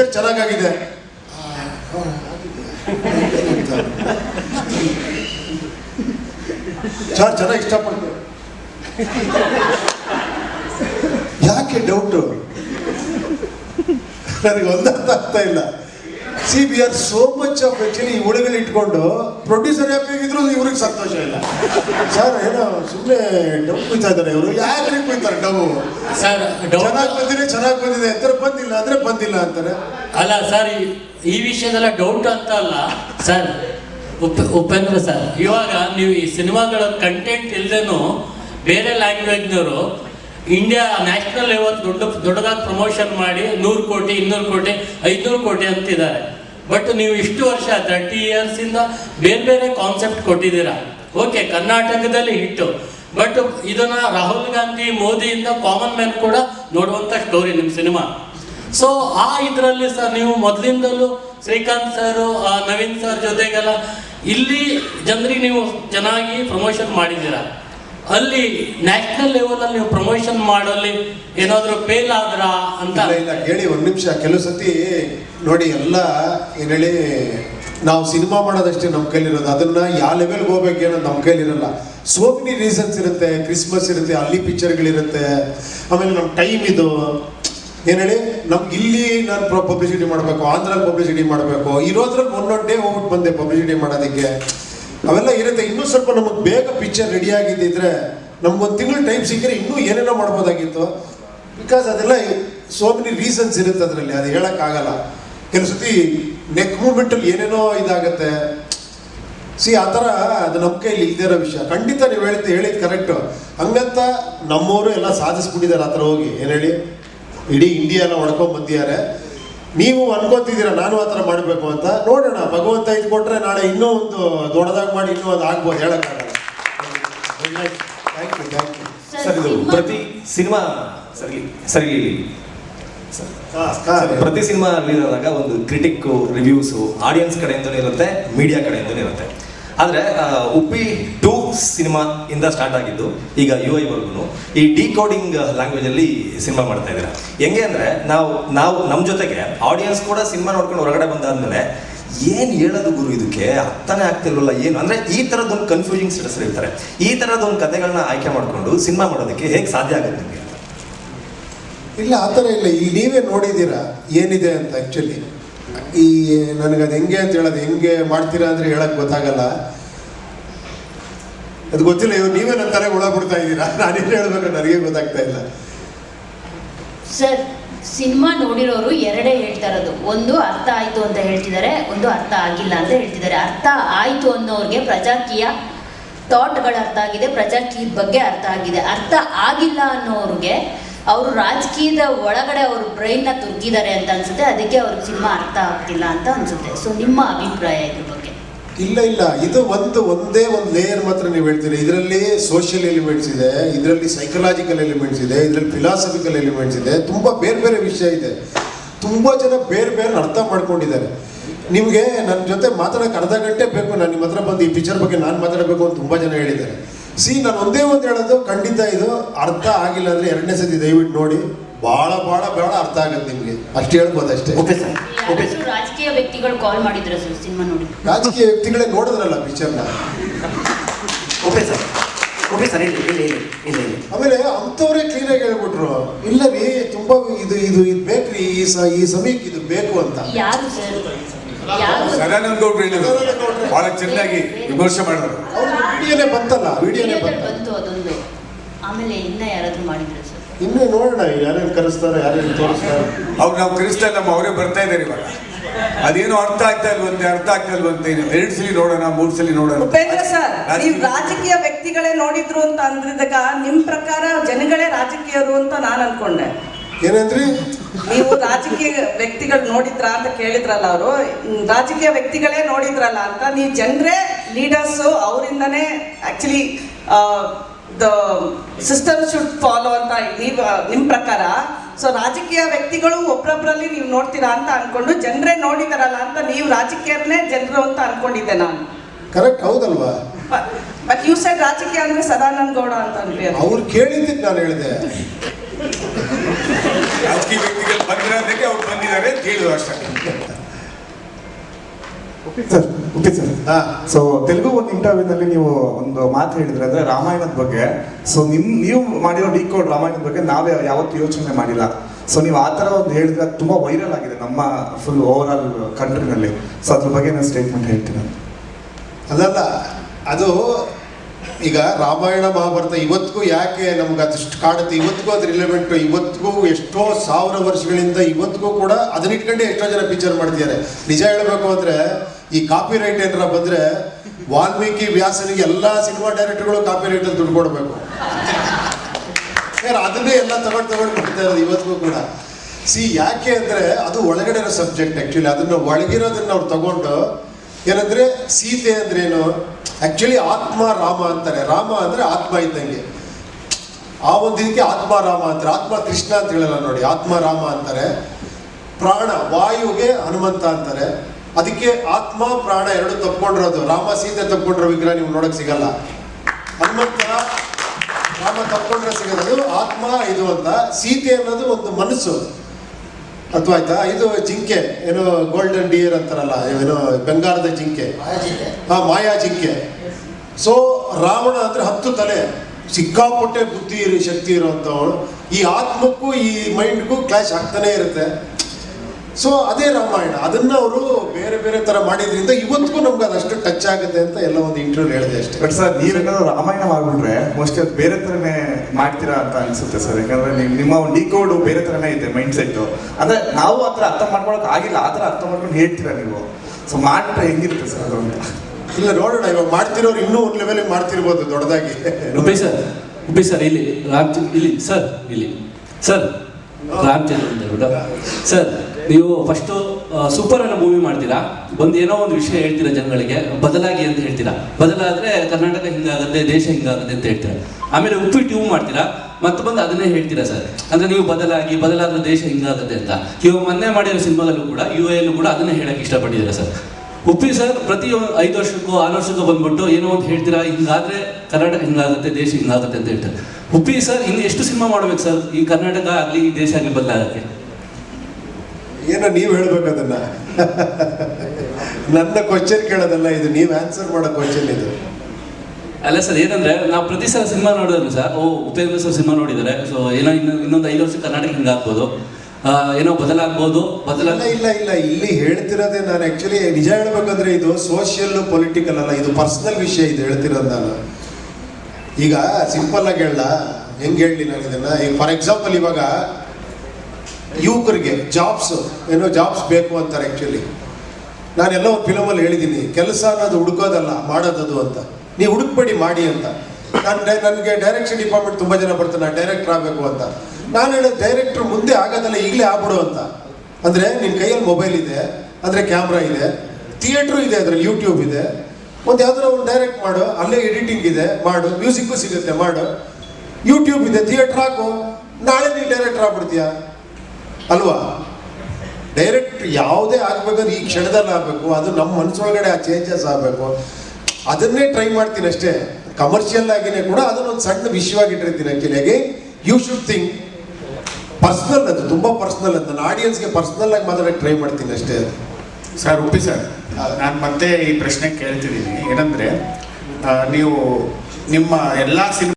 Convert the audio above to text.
Picture ಚೆನ್ನಾಗಾಗಿದೆ. Sir ಚೆನ್ನಾಗಿ ಇಷ್ಟಪಡ್ತೇವೆ ಯಾಕೆ ಡೌಟು ನನಗೆ ಒಂದರ್ಥ ಆಗ್ತಾ ಇಲ್ಲ. See we are so much of actually ಹುಡುಗರು ಇಟ್ಕೊಂಡು ಪ್ರೊಡ್ಯೂಸರ್ ಆಗಿದ್ರು ಇವ್ರಿಗೆ ಸಂತೋಷ ಇಲ್ಲ. ಸರ್ ಏನೋ ಸುಮ್ಮನೆ ಡಬ್ ಕುಯ್ತಾ ಇದ್ದಾರೆ ಇವರು. ಯಾಕೆ ಕುಯ್ತಾರೆ ಡಬ್ಬು ಸರ್ ಚೆನ್ನಾಗಿ ಬಂದಿದೆ ಚೆನ್ನಾಗಿ ಬಂದಿದೆ ಅಂತಾರೆ ಬಂದಿಲ್ಲ ಅಂದ್ರೆ ಬಂದಿಲ್ಲ ಅಂತಾರೆ. ಅಲ್ಲ ಸರ್ ಈ- ಈ ವಿಷಯದಲ್ಲ ಡೌಟ್ ಅಂತ ಅಲ್ಲ. ಸರ್ ಉಪ ಉಪೇಂದ್ರ ಸರ್ ಇವಾಗ ನೀವು ಈ ಸಿನಿಮಾಗಳ ಕಂಟೆಂಟ್ ಇಲ್ದೇನು ಬೇರೆ ಲ್ಯಾಂಗ್ವೇಜ್ನವರು ಇಂಡಿಯಾ ನ್ಯಾಷನಲ್ ಲೆವೆಲ್ ದೊಡ್ಡ, ದೊಡ್ಡದಾಗಿ ಪ್ರಮೋಷನ್ ಮಾಡಿ ನೂರು ಕೋಟಿ, ಇನ್ನೂರು ಕೋಟಿ, ಐದುನೂರು ಕೋಟಿ ಅಂತಿದ್ದಾರೆ. ಬಟ್ ನೀವು ಇಷ್ಟು ವರ್ಷ ತರ್ಟಿ ಇಯರ್ಸ್ ಇಂದ ಬೇರೆ ಬೇರೆ ಕಾನ್ಸೆಪ್ಟ್ ಕೊಟ್ಟಿದ್ದೀರಾ? ಓಕೆ ಕರ್ನಾಟಕದಲ್ಲಿ ಹಿಟ್ಟು. ಬಟ್ ಇದನ್ನ ರಾಹುಲ್ ಗಾಂಧಿ, ಮೋದಿಯಿಂದ ಕಾಮನ್ ಮ್ಯಾನ್ ಕೂಡ ನೋಡುವಂತ ಸ್ಟೋರಿ ನಿಮ್ಮ ಸಿನಿಮಾ ಸೊ ಆ ಇದರಲ್ಲಿ ಸರ್ ನೀವು ಮೊದಲಿಂದಲೂ ಶ್ರೀಕಾಂತ್ ಸರ್ ನವೀನ್ ಸರ್ ಜೊತೆಗೆಲ್ಲ ಇಲ್ಲಿ ಜನರಿಗೆ ನೀವು ಚೆನ್ನಾಗಿ ಪ್ರಮೋಷನ್ ಮಾಡಿದ್ದೀರಾ? ಅಲ್ಲಿ ನ್ಯಾಷನಲ್ ಲೆವೆಲ್ ಅಲ್ಲಿ ನೀವು ಪ್ರಮೋಷನ್ ಮಾಡಲಿ, ಏನಾದರೂ ಫೇಲ್ ಆದ್ರ ಅಂತ. ಇಲ್ಲ ಕೇಳಿ ಒಂದು ನಿಮಿಷ. ಕೆಲವು ಸತಿ ನೋಡಿ, ಎಲ್ಲ ಏನ್ ಹೇಳಿ ನಾವು ಸಿನಿಮಾ ಮಾಡೋದಷ್ಟೇ ನಮ್ಮ ಕೈಲಿರೋದು. ಅದನ್ನ ಯಾವ ಲೆವೆಲ್ಗೆ ಹೋಗ್ಬೇಕು ಏನೋ ನಮ್ಮ ಕೈಲಿರಲ್ಲ. ಸೋ ಮೆನಿ ರೀಸನ್ಸ್ ಇರುತ್ತೆ. ಕ್ರಿಸ್ಮಸ್ ಇರುತ್ತೆ, ಅಲ್ಲಿ ಪಿಕ್ಚರ್ಗಳಿರುತ್ತೆ ಆಮೇಲೆ ನಮ್ಮ ಟೈಮ್ ಇದು. ಏನ್ ಹೇಳಿ ನಮ್ಗೆ ಇಲ್ಲಿ ನಾನು ಪಬ್ಲಿಸಿಟಿ ಮಾಡಬೇಕು ಆಂಧ್ರ ಪಬ್ಲಿಸಿಟಿ ಮಾಡಬೇಕು. ಇರೋದ್ರಲ್ಲಿ ಒಂದೊಂದು ಡೇ ಹೋಗ್ಬಿಟ್ಟು ಬಂದೆ ಪಬ್ಲಿಸಿಟಿ ಮಾಡೋದಕ್ಕೆ. ಅವೆಲ್ಲ ಇರುತ್ತೆ. ಇನ್ನೂ ಸ್ವಲ್ಪ ನಮಗೆ ಬೇಗ ಪಿಕ್ಚರ್ ರೆಡಿ ಆಗಿದ್ದಿದ್ರೆ ಒಂದು ತಿಂಗಳು ಟೈಮ್ ಸಿಕ್ಕರೆ ಇನ್ನೂ ಏನೇನೋ ಮಾಡ್ಬೋದಾಗಿತ್ತು. ಬಿಕಾಸ್ ಅದೆಲ್ಲ ಸೋ ಮೆನಿ ರೀಸನ್ಸ್ ಇರುತ್ತೆ ಅದರಲ್ಲಿ. ಅದು ಹೇಳೋಕ್ಕಾಗಲ್ಲ ಕೆಲವು ಸತಿ ನೆಕ್ ಮೂಮೆಂಟಲ್ಲಿ ಏನೇನೋ ಇದಾಗತ್ತೆ. ಸಿ ಆ ಥರ ಅದು ನಮ್ಮ ಕೈಲಿ ಇಲ್ದೇ ಇರೋ ವಿಷಯ. ಖಂಡಿತ ನೀವು ಹೇಳಿದ್ದು ಹೇಳಿದ್ದು ಕರೆಕ್ಟು ಹಂಗಂತ ನಮ್ಮವರು ಎಲ್ಲ ಸಾಧಿಸ್ಬಿಟ್ಟಿದ್ದಾರೆ ಆ ಥರ ಹೋಗಿ. ಏನು ಹೇಳಿ? ಇಡೀ ಇಂಡಿಯಾ ಒಡ್ಕೊಂಡ್ಬಂದಿದ್ದಾರೆ ಬಂದಿದ್ದಾರೆ. ನೀವು ಅನ್ಕೊಂತಿದ್ದೀರಾ ನಾನು ಆ ಥರ ಮಾಡಬೇಕು ಅಂತ? ನೋಡೋಣ ಭಗವಂತ ಇದು ಕೊಟ್ಟರೆ ನಾಳೆ ಇನ್ನೂ ಒಂದು ದೊಡ್ಡದಾಗಿ ಮಾಡಿ ಇನ್ನೂ ಒಂದು ಆಗ್ಬೋದು ಹೇಳೋಕ್ಕಾಗಲ್ಲ. Thank you thank you sir ಇದು ಪ್ರತಿ ಸಿನಿಮಾ ಸರಿ ಸರಿ ಹಾಂ ಪ್ರತಿ ಸಿನಿಮಾ ರಿಲೀಸ್ ಆದಾಗ ಒಂದು ಕ್ರಿಟಿಕ್ ರಿವ್ಯೂಸು ಆಡಿಯನ್ಸ್ ಕಡೆಯಿಂದಲೂ ಇರುತ್ತೆ ಮೀಡಿಯಾ ಕಡೆಯಿಂದಲೂ ಇರುತ್ತೆ. ಆದರೆ ಉಪ್ಪಿ ಟೂ ಸಿನಿಮಾ ಇಂದ ಸ್ಟಾರ್ಟ್ ಆಗಿದ್ದು, ಈಗ ಯು ಐವರೆಗೂ ಈ ಡಿಕೋಡಿಂಗ್ ಲ್ಯಾಂಗ್ವೇಜಲ್ಲಿ ಸಿನಿಮಾ ಮಾಡ್ತಾ ಇದ್ದೀರಾ. ಹೆಂಗೆ ಅಂದರೆ, ನಾವು ನಾವು ನಮ್ಮ ಜೊತೆಗೆ ಆಡಿಯನ್ಸ್ ಕೂಡ ಸಿನಿಮಾ ನೋಡ್ಕೊಂಡು ಹೊರಗಡೆ ಬಂದಾದ್ಮೇಲೆ ಏನು ಹೇಳೋದು ಗುರು ಇದಕ್ಕೆ? ಅರ್ಥನೇ ಆಗ್ತಿರಲಿಲ್ಲ ಏನು? ಅಂದರೆ ಈ ಥರದ್ದೊಂದು ಕನ್ಫ್ಯೂಸಿಂಗ್ ಸ್ಟೇಟಸ್ ಇರ್ತಾರೆ. ಈ ಥರದ್ದೊಂದು ಕಥೆಗಳನ್ನ ಆಯ್ಕೆ ಮಾಡಿಕೊಂಡು ಸಿನಿಮಾ ಮಾಡೋದಕ್ಕೆ ಹೇಗೆ ಸಾಧ್ಯ ಆಗುತ್ತೆ ನಿಮಗೆ? ಇಲ್ಲ, ಆ ಥರ ಇಲ್ಲ. ಈ ನೀವೇ ನೋಡಿದ್ದೀರಾ ಏನಿದೆ ಅಂತ ಆ್ಯಕ್ಚುಲಿ ಈ ನನಗೆ ಅದು ಹೆಂಗೆ ಅಂತ ಹೇಳೋದು, ಹೆಂಗೆ ಮಾಡ್ತೀರಾ ಅಂದರೆ ಹೇಳೋಕ್ಕೆ ಗೊತ್ತಾಗಲ್ಲ. ಅದು ಗೊತ್ತಿಲ್ಲ, ಇವ್ರು ನೀವೇ ನನ್ನ ತರ ಒಳ ಬಿಡ್ತಾ ಇದ್ದೀರಾ? ನಾನೇನು ಹೇಳ್ಬೇಕು ನನಗೆ ಗೊತ್ತಾಗ್ತಾ ಇಲ್ಲ. ಸರ್, ಸಿನಿಮಾ ನೋಡಿರೋರು ಎರಡೇ ಹೇಳ್ತಾ ಇರೋದು. ಒಂದು ಅರ್ಥ ಆಯ್ತು ಅಂತ ಹೇಳ್ತಿದ್ದಾರೆ, ಒಂದು ಅರ್ಥ ಆಗಿಲ್ಲ ಅಂತ ಹೇಳ್ತಿದ್ದಾರೆ. ಅರ್ಥ ಆಯ್ತು ಅನ್ನೋರಿಗೆ ಪ್ರಜಾಕೀಯ ಥಾಟ್ಗಳು ಅರ್ಥ ಆಗಿದೆ ಪ್ರಜಾಕೀಯದ ಬಗ್ಗೆ ಅರ್ಥ ಆಗಿದೆ. ಅರ್ಥ ಆಗಿಲ್ಲ ಅನ್ನೋರಿಗೆ ಅವರು ರಾಜಕೀಯದ ಒಳಗಡೆ ಅವರು ಬ್ರೈನ್ನ ತುರ್ಗಿದ್ದಾರೆ ಅಂತ ಅನ್ಸುತ್ತೆ. ಅದಕ್ಕೆ ಅವ್ರಿಗೆ ಸಿನಿಮಾ ಅರ್ಥ ಆಗ್ತಿಲ್ಲ ಅಂತ ಅನ್ಸುತ್ತೆ. ಸೊ ನಿಮ್ಮ ಅಭಿಪ್ರಾಯ ಇದ್ರ ಬಗ್ಗೆ. ಇಲ್ಲ ಇಲ್ಲ. ಇದು ಒಂದು, ಒಂದೇ ಒಂದು ಲೇಯರ್ ಮಾತ್ರ ನೀವು ಹೇಳ್ತೀರಿ. ಇದರಲ್ಲಿ ಸೋಷಿಯಲ್ ಎಲಿಮೆಂಟ್ಸ್ ಇದೆ, ಇದರಲ್ಲಿ ಸೈಕಲಾಜಿಕಲ್ ಎಲಿಮೆಂಟ್ಸ್ ಇದೆ, ಇದರಲ್ಲಿ ಫಿಲಾಸಫಿಕಲ್ ಎಲಿಮೆಂಟ್ಸ್ ಇದೆ. ತುಂಬ ಬೇರೆ ಬೇರೆ ವಿಷಯ ಇದೆ. ತುಂಬ ಜನ ಬೇರೆ ಬೇರೆ ಅರ್ಥ ಮಾಡ್ಕೊಂಡಿದ್ದಾರೆ. ನಿಮಗೆ ನನ್ನ ಜೊತೆ ಮಾತಾಡೋಕೆ ಅರ್ಧ ಗಂಟೆ ಬೇಕು. ನಾನು ನಿಮ್ಮ ಹತ್ರ ಬಂದು ಈ ಪಿಕ್ಚರ್ ಬಗ್ಗೆ ನಾನು ಮಾತಾಡಬೇಕು ಅಂತ ತುಂಬ ಜನ ಹೇಳಿದ್ದಾರೆ. ಸಿ ನಾನು ಒಂದೇ ಒಂದು ಹೇಳೋದು, ಖಂಡಿತ ಇದು ಅರ್ಥ ಆಗಿಲ್ಲ ಅಂದರೆ ಎರಡನೇ ಸತಿ ದಯವಿಟ್ಟು ನೋಡಿ. ಭಾಳ ಭಾಳ ಭಾಳ ಅರ್ಥ ಆಗುತ್ತೆ ನಿಮಗೆ. ಅಷ್ಟು ಹೇಳ್ಬೋದು ಅಷ್ಟೇ. ಓಕೆ ಸರ್ ಯಾರಾದ್ರೂ ರಾಜಕೀಯ ವ್ಯಕ್ತಿಗಳು ಕಾಲ್ ಮಾಡಿದ್ರು ಸರ್ ಸಿನಿಮಾ ನೋಡಿ. ರಾಜಕೀಯ ವ್ಯಕ್ತಿಗಳೇ ನೋಡಿದ್ರಲ್ಲ ಪಿಕ್ಚರ್ನ ಓಕೆ ಸರ್. ಓಕೆ ಸರ್ ಇಲ್ಲ ಇಲ್ಲ ಇಲ್ಲ ಇಲ್ಲ ಇಲ್ಲ ಆಮೇಲೆ ಅಂಥವ್ರೇ ಕ್ಲೀನಾಗಿ ಹೇಳ್ಬಿಟ್ರು. ಇಲ್ಲ ರೀ ತುಂಬಾ ಇದು ಇದು ಇದು ಬೇಕ್ರಿ ಈ ಸ ಈ ಸಮಯಕ್ಕೆ ಇದು ಬೇಕು ಅಂತ. ಯಾರು ಸರ್? ಯಾರು? ಸದಾನಂದ ಗೌಡ್ರು ಹೇಳಿದ್ರು. ಬಹಳ ಚೆನ್ನಾಗಿ ವಿಮರ್ಶೆ ಮಾಡಿದ್ರು. ಅವ್ರ ವಿಡಿಯೋನೇ ಬಂತಲ್ಲ ವಿಡಿಯೋನೇ ಬಂತು ಅದೊಂದು. ಆಮೇಲೆ ಇನ್ನ ಯಾರಾದ್ರೂ ಮಾಡಿದ್ರು ಸರ್? ಇನ್ನು ನೋಡೋಣ ಯಾರು ಕರೆಸ್ತಾರೆ ಯಾರು ತೋರಿಸ್ತಾರೆ. ಅವ್ರು ನಾವು ಕರೆಸ್ತಾ ಇಲ್ಲ ನಮ್ಮ ಅವರೇ ಬರ್ತಾ ಇದ್ದಾರೆ ಇವಾಗ. ಅದೇನು ಅರ್ಥ ಆಗ್ತಾ ಇಲ್ವಂತೆ ಅರ್ಥ ಆಗ್ತಾ ಇಲ್ವಂತೆ ಎರಡು ಸಲ ನೋಡೋಣ ಮೂರು ಸಲ ನೋಡೋಣ ಉಪೇಂದ್ರ ಸರ್ ನೀವು ರಾಜಕೀಯ- ರಾಜಕೀಯ ವ್ಯಕ್ತಿಗಳೇ ನೋಡಿದ್ರು ಅಂತ ಅಂದ್ರಿದಾಗ ನಿಮ್ ಪ್ರಕಾರ ಜನಗಳೇ ರಾಜಕೀಯರು ಅಂತ ನಾನು ಅನ್ಕೊಂಡೆ. ಏನಂದ್ರಿ? ನೀವು ರಾಜಕೀಯ ವ್ಯಕ್ತಿಗಳು ನೋಡಿದ್ರ ಅಂತ ಕೇಳಿದ್ರಲ್ಲ ಅವರು. ರಾಜಕೀಯ ವ್ಯಕ್ತಿಗಳೇ ನೋಡಿದ್ರಲ್ಲ ಅಂತ ನೀವು ಜನರೇ leaders ಅವರಿಂದನೇ actually the system should follow ಅಂತ ನೀವು ನಿಮ್ಮ ಪ್ರಕಾರ. ಸೊ ರಾಜಕೀಯ ವ್ಯಕ್ತಿಗಳು ಒಬ್ಬರೊಬ್ಬರಲ್ಲಿ ನೀವು ನೋಡ್ತೀರಾ ಅಂತ ಅನ್ಕೊಂಡು ಜನರೇ ನೋಡಿದಾರಲ್ಲ ಅಂತ ನೀವು ರಾಜಕೀಯನೇ ಜನರು ಅಂತ ಅನ್ಕೊಂಡಿದ್ದೆ ನಾನು. ಕರೆಕ್ಟ್ ಹೌದಲ್ವಾ? ಬಟ್ ಯು ಸೈಡ್ ರಾಜಕೀಯ ಅಂದ್ರೆ ಸದಾನಂದ ಗೌಡ ಅಂತ ಅನ್ರಿ ಅದು. ಅವ್ರು ಕೇಳಿದ್ದಕ್ಕೆ ನಾನು ಹೇಳಿದೆ. ರಾಜಕೀಯ ವ್ಯಕ್ತಿಗಳು ಬಂದಿರೋದಕ್ಕೆ ಅವ್ರು ಬಂದಿದ್ದಾರೆ ಕೇಳಿದ್ರು ಅಷ್ಟೇ sir okay sir. So Telugu ಒಂದು ಇಂಟರ್ವ್ಯೂನಲ್ಲಿ ನೀವು ಒಂದು ಮಾತು ಹೇಳಿದ್ರೆ ಅಂದ್ರೆ ರಾಮಾಯಣದ ಬಗ್ಗೆ. ಸೊ ನಿಮ್ ನೀವು ಮಾಡಿರೋ ಡಿಕೋಡ್ ರಾಮಾಯಣದ ಬಗ್ಗೆ ನಾವೇ ಯಾವತ್ತೂ ಯೋಚನೆ ಮಾಡಿಲ್ಲ. ಸೊ ನೀವು ಆ ಥರ ಒಂದು ಹೇಳಿದ್ರೆ ಅದು ತುಂಬಾ ವೈರಲ್ ಆಗಿದೆ ನಮ್ಮ ಫುಲ್ ಓವರ್ ಆಲ್ ಕಂಟ್ರಿನಲ್ಲಿ ಸೊ ಅದ್ರ ಬಗ್ಗೆ ನಾನು ಸ್ಟೇಟ್ಮೆಂಟ್ ಹೇಳ್ತೀನಿ ಅದಲ್ಲ ಅದು ಈಗ ರಾಮಾಯಣ ಮಹಾಭಾರತ ಇವತ್ತಿಗೂ ಯಾಕೆ ನಮ್ಗೆ ಅದಷ್ಟು ಕಾಡುತ್ತೆ? ಇವತ್ತಿಗೂ ಅದು ರಿಲೆವೆಂಟ್ ಇವತ್ತಿಗೂ ಎಷ್ಟೋ ಸಾವಿರ ವರ್ಷಗಳಿಂದ ಇವತ್ತಿಗೂ ಕೂಡ ಅದನ್ನ ಇಟ್ಕೊಂಡೆ ಎಷ್ಟೋ ಜನ ಪಿಕ್ಚರ್ ಮಾಡ್ತಿದ್ದಾರೆ. ನಿಜ ಹೇಳಬೇಕು ಅಂದ್ರೆ ಈ ಕಾಪಿ ರೈಟ್ ಏನಾರ ಬಂದ್ರೆ ವಾಲ್ಮೀಕಿ ವ್ಯಾಸನಿಗೆ ಎಲ್ಲ ಸಿನಿಮಾ ಡೈರೆಕ್ಟರ್ಗಳು ಕಾಪಿ ರೈಟಲ್ಲಿ ದುಡ್ಡು ಕೊಡಬೇಕು. ಅದನ್ನೇ ಎಲ್ಲ ತಗೊಂಡು ತಗೊಂಡು ಬಿಡ್ತಾ ಇರೋದು ಇವತ್ತಿಗೂ ಕೂಡ. ಸಿ ಯಾಕೆ ಅಂದ್ರೆ ಅದು ಒಳಗಡೆ ಇರೋ ಸಬ್ಜೆಕ್ಟ್ ಆಕ್ಚುಲಿ ಅದನ್ನ ಒಳಗಿರೋದನ್ನ ಅವ್ರು ತಗೊಂಡು, ಏನಂದ್ರೆ ಸೀತೆ ಅಂದ್ರೆ ಏನು? ಆಕ್ಚುಲಿ ಆತ್ಮ ರಾಮ ಅಂತಾರೆ. ರಾಮ ಅಂದ್ರೆ ಆತ್ಮ ಇದ್ದಂಗೆ. ಆ ಒಂದು ಇದಕ್ಕೆ ಆತ್ಮ ರಾಮ ಅಂತಾರೆ. ಆತ್ಮ ಕೃಷ್ಣ ಅಂತ ಹೇಳಲ್ಲ ನೋಡಿ. ಆತ್ಮ ರಾಮ ಅಂತಾರೆ. ಪ್ರಾಣ, ವಾಯುಗೆ ಹನುಮಂತ ಅಂತಾರೆ. ಅದಕ್ಕೆ ಆತ್ಮ ಪ್ರಾಣ ಎರಡು ತಪ್ಕೊಂಡಿರೋದು. ರಾಮ ಸೀತೆ ತಪ್ಕೊಂಡಿರೋ ವಿಗ್ರಹ ನೀವು ನೋಡಕ್ ಸಿಗಲ್ಲ. ಹನುಮಂತ ರಾಮ ತಪ್ಕೊಂಡ್ರೆ ಸಿಗೋದು ಆತ್ಮ ಇದು ಅಂತ. ಸೀತೆ ಅನ್ನೋದು ಒಂದು ಮನಸ್ಸು. ಅಥವಾ ಆಯ್ತಾ ಇದು ಜಿಂಕೆ. ಏನೋ ಗೋಲ್ಡನ್ ಡಿಯರ್ ಅಂತಾರಲ್ಲ. ಏನೋ ಬೆಂಗಾರದ ಜಿಂಕೆ. ಹಾ ಮಾಯಾ ಜಿಂಕೆ ಸೊ ರಾವಣ ಅಂದ್ರೆ ಹತ್ತು ತಲೆ. ಸಿಕ್ಕಾಪಟ್ಟೆ ಬುದ್ಧಿ ಇರೋ ಶಕ್ತಿ ಇರುವಂತವಳು ಈ ಆತ್ಮಕ್ಕೂ ಈ ಮೈಂಡ್ಗೂ ಕ್ಲಾಶ್ ಆಗ್ತಾನೆ ಇರುತ್ತೆ. ಸೊ ಅದೇ ರಾಮಾಯಣ. ಅದನ್ನ ಅವರು ಬೇರೆ ಬೇರೆ ತರ ಮಾಡಿದ್ರಿಂದ ಇವತ್ತಿಗೂ ನಮ್ಗೆ ಅದಷ್ಟು ಟಚ್ ಆಗುತ್ತೆ ಅಂತ ಎಲ್ಲ ಒಂದು ಇಂಟರ್ವ್ಯೂ ಹೇಳಿದೆ ಅಷ್ಟೇ. ಬಟ್ ಸರ್ ನೀವೇನಾದ್ರು ರಾಮಾಯಣ ಮಾಡ್ಬಿಟ್ರೆ ಮೋಸ್ಟ್ಲಿ ಅದು ಬೇರೆ ತರನೇ ಮಾಡ್ತೀರಾ ಅಂತ ಅನ್ಸುತ್ತೆ ಸರ್ ಯಾಕಂದ್ರೆ ನಿಮ್- ನಿಮ್ಮ ಒಂದು ಡಿಕೋಡು ಬೇರೆ ತರನೇ ಇದೆ ಮೈಂಡ್ ಸೆಟ್ ಅಂದ್ರೆ ನಾವು ಆ ಥರ ಅರ್ಥ ಮಾಡ್ಕೊಳಕ್ ಆಗಿಲ್ಲ ಆ ಥರ ಅರ್ಥ ಮಾಡ್ಕೊಂಡು ಹೇಳ್ತೀರಾ ನೀವು? ಸೊ ಮಾಡ್ಬಿಟ್ರೆ ಹೆಂಗಿರುತ್ತೆ ಸರ್ ಅದು ಅಂತ? ಇಲ್ಲ ನೋಡೋಣ. ಇವಾಗ ಮಾಡ್ತಿರೋರು ಇನ್ನೂ ಒಂದು ಲೆವೆಲ್ ಮಾಡ್ತಿರ್ಬೋದು ದೊಡ್ಡದಾಗಿ. ಉಪಿ ಸರ್ ಉಪಿ ಸರ್ ಇಲ್ಲಿ ರಾಮ್ ಇಲ್ಲಿ ಸರ್ ಇಲ್ಲಿ. ಸರ್ ರಾಮಚಂದ್ರ ಸರ್ ನೀವು ಫಸ್ಟು ಸೂಪರ್ ಅನ್ನೋ ಮೂವಿ ಮಾಡ್ತೀರಾ? ಒಂದು ಏನೋ ಒಂದು ವಿಷಯ ಹೇಳ್ತೀರಾ ಜನಗಳಿಗೆ? ಬದಲಾಗಿ ಅಂತ ಹೇಳ್ತೀರಾ? ಬದಲಾದ್ರೆ ಕರ್ನಾಟಕ ಹಿಂಗಾಗುತ್ತೆ, ದೇಶ ಹಿಂಗಾಗುತ್ತೆ ಅಂತ ಹೇಳ್ತೀರಾ? ಆಮೇಲೆ ಉಪ್ಪಿ ಟ್ಯೂ ಮಾಡ್ತೀರಾ? ಮತ್ತೆ ಬಂದು ಅದನ್ನೇ ಹೇಳ್ತೀರಾ ಸರ್? ಅಂದ್ರೆ ನೀವು ಬದಲಾಗಿ ಬದಲಾದ ದೇಶ ಹಿಂಗಾಗುತ್ತೆ ಅಂತ. ಇವಾಗ ಮೊನ್ನೆ ಮಾಡಿರೋ ಸಿನಿಮಾದಲ್ಲೂ ಕೂಡ ಯು ಎಲ್ಲೂ ಕೂಡ ಅದನ್ನೇ ಹೇಳಕ್ಕೆ ಇಷ್ಟಪಟ್ಟಿದ್ದೀರಾ ಸರ್? ಉಪ್ಪಿ ಸರ್, ಪ್ರತಿ ಐದು ವರ್ಷಕ್ಕೂ, ಆರು ವರ್ಷಕ್ಕೂ ಬಂದ್ಬಿಟ್ಟು ಏನೋ ಒಂದು ಹೇಳ್ತೀರಾ? ಹಿಂಗಾದ್ರೆ ಕರ್ನಾಟಕ ಹಿಂಗಾಗುತ್ತೆ, ದೇಶ ಹಿಂಗಾಗುತ್ತೆ ಅಂತ ಹೇಳ್ತಾರೆ. ಉಪ್ಪಿ ಸರ್, ಇನ್ನು ಎಷ್ಟು ಸಿನಿಮಾ ಮಾಡ್ಬೇಕು ಸರ್? ಈ ಕರ್ನಾಟಕ ಆಗಲಿ, ಈ ದೇಶ ಆಗಲಿ ಬದಲಾಗಕ್ಕೆ? ಏನೋ ನೀವು ಹೇಳ್ಬೇಕು ಅದನ್ನ. ನನ್ನ ಕ್ವಶನ್ ಕೇಳೋದಲ್ಲ ಇದು ನೀವು ಆನ್ಸರ್ ಮಾಡೋ ಕ್ವಶನ್ ಇದು. ಅಲ್ಲ ಸರ್ ಏನಂದ್ರೆ ನಾವು ಪ್ರತಿ ಸಲ ಸಿನಿಮಾ ನೋಡಿದ್ರು ಸರ್ ಓ ಉಪೇಂದ್ರ ಸರ್ ಸಿನಿಮಾ ನೋಡಿದ್ದಾರೆ ಸೊ ಏನೋ ಇನ್ನು ಇನ್ನೊಂದು ಐದು ವರ್ಷ ಕರ್ನಾಟಕ ಹಿಂಗಾಗ್ಬೋದು ಆಗ್ಬೋದು. ಏನೋ ಬದಲಾಗ್ಬೋದು ಬದಲಾಗ ಇಲ್ಲ ಇಲ್ಲ ಇಲ್ಲ ಹೇಳ್ತಿರೋದೇ ನಾನು ಆಕ್ಚುಲಿ ನಿಜ ಹೇಳ್ಬೇಕಂದ್ರೆ ಇದು ಸೋಷಿಯಲ್ ಪೊಲಿಟಿಕಲ್ ಅಲ್ಲ ಇದು ಪರ್ಸನಲ್ ವಿಷಯ ಇದು ಹೇಳ್ತಿರೋದು ನಾನು. ಈಗ ಸಿಂಪಲ್ ಆಗಿ ಹೇಳ ಹೆಂಗ್ ಹೇಳಿ ನಾನು ಇದನ್ನ? ಈಗ ಫಾರ್ ಎಕ್ಸಾಂಪಲ್ ಇವಾಗ ಯುವಕರಿಗೆ ಜಾಬ್ಸ್ ಏನೋ ಜಾಬ್ಸ್ ಬೇಕು ಅಂತಾರೆ ಆ್ಯಕ್ಚುಲಿ ನಾನೆಲ್ಲ ಒಂದು ಫಿಲಮಲ್ಲಿ ಹೇಳಿದ್ದೀನಿ ಕೆಲಸ ಅನ್ನೋದು ಹುಡುಕೋದಲ್ಲ, ಮಾಡೋದದು ಅಂತ. ನೀವು ಹುಡುಕ್ಬೇಡಿ, ಮಾಡಿ ಅಂತ. ನಾನು ನನಗೆ ಡೈರೆಕ್ಷನ್ ಡಿಪಾರ್ಟ್ಮೆಂಟ್ ತುಂಬ ಜನ ಬರ್ತಾರೆ, ನಾನು ಡೈರೆಕ್ಟರ್ ಆಗಬೇಕು ಅಂತ. ನಾನು ಹೇಳೋದು ಡೈರೆಕ್ಟ್ರ್ ಮುಂದೆ ಆಗೋದಲ್ಲ, ಈಗಲೇ ಆಗ್ಬಿಡು ಅಂತ. ಅಂದರೆ ನಿಮ್ಮ ಕೈಯಲ್ಲಿ ಮೊಬೈಲ್ ಇದೆ, ಅಂದರೆ ಕ್ಯಾಮ್ರಾ ಇದೆ ಥಿಯೇಟ್ರು ಇದೆ ಅದರಲ್ಲಿ ಯೂಟ್ಯೂಬ್ ಇದೆ. ಒಂದು ಯಾವುದೋ ಒಂದು ಡೈರೆಕ್ಟ್ ಮಾಡು, ಅಲ್ಲೇ ಎಡಿಟಿಂಗ್ ಇದೆ, ಮಾಡು ಮ್ಯೂಸಿಕ್ಕು ಸಿಗುತ್ತೆ, ಮಾಡು. ಯೂಟ್ಯೂಬ್ ಇದೆ ಥಿಯೇಟ್ರ್ ಹಾಕು. ನಾಳೆ ನೀವು ಡೈರೆಕ್ಟರ್ ಆಗ್ಬಿಡ್ತೀಯಾ? ಅಲ್ವಾ? ಡೈರೆಕ್ಟ್ ಯಾವುದೇ ಆಗ್ಬೇಕಾದ್ರೆ ಈ ಕ್ಷಣದಲ್ಲಿ ಆಗಬೇಕು, ಅದು ನಮ್ಮ ಮನಸ್ಸೊಳಗಡೆ ಆ ಚೇಂಜಸ್ ಆಗಬೇಕು. ಅದನ್ನೇ ಟ್ರೈ ಮಾಡ್ತೀನಿ ಅಷ್ಟೇ. ಕಮರ್ಷಿಯಲ್ ಆಗಿನೇ ಕೂಡ ಅದನ್ನೊಂದು ಸಣ್ಣ ವಿಷಯವಾಗಿ ಇಟ್ಟಿರ್ತೀನಿ again you should think personal ಅದು, ತುಂಬ ಪರ್ಸ್ನಲ್ ಅದು. ನಾನು ಆಡಿಯನ್ಸ್ಗೆ ಪರ್ಸ್ನಲ್ ಆಗಿ ಮಾತಾಡೋಕ್ಕೆ ಟ್ರೈ ಮಾಡ್ತೀನಿ ಅಷ್ಟೇ ಅದು. ಸರ್, ಉಪ್ಪಿ ಸರ್, ನಾನು ಮತ್ತೆ ಈ ಪ್ರಶ್ನೆ ಕೇಳ್ತಿದ್ದೀನಿ. ಏನಂದರೆ ನೀವು ನಿಮ್ಮ ಎಲ್ಲ ಸಿನಿಮಾ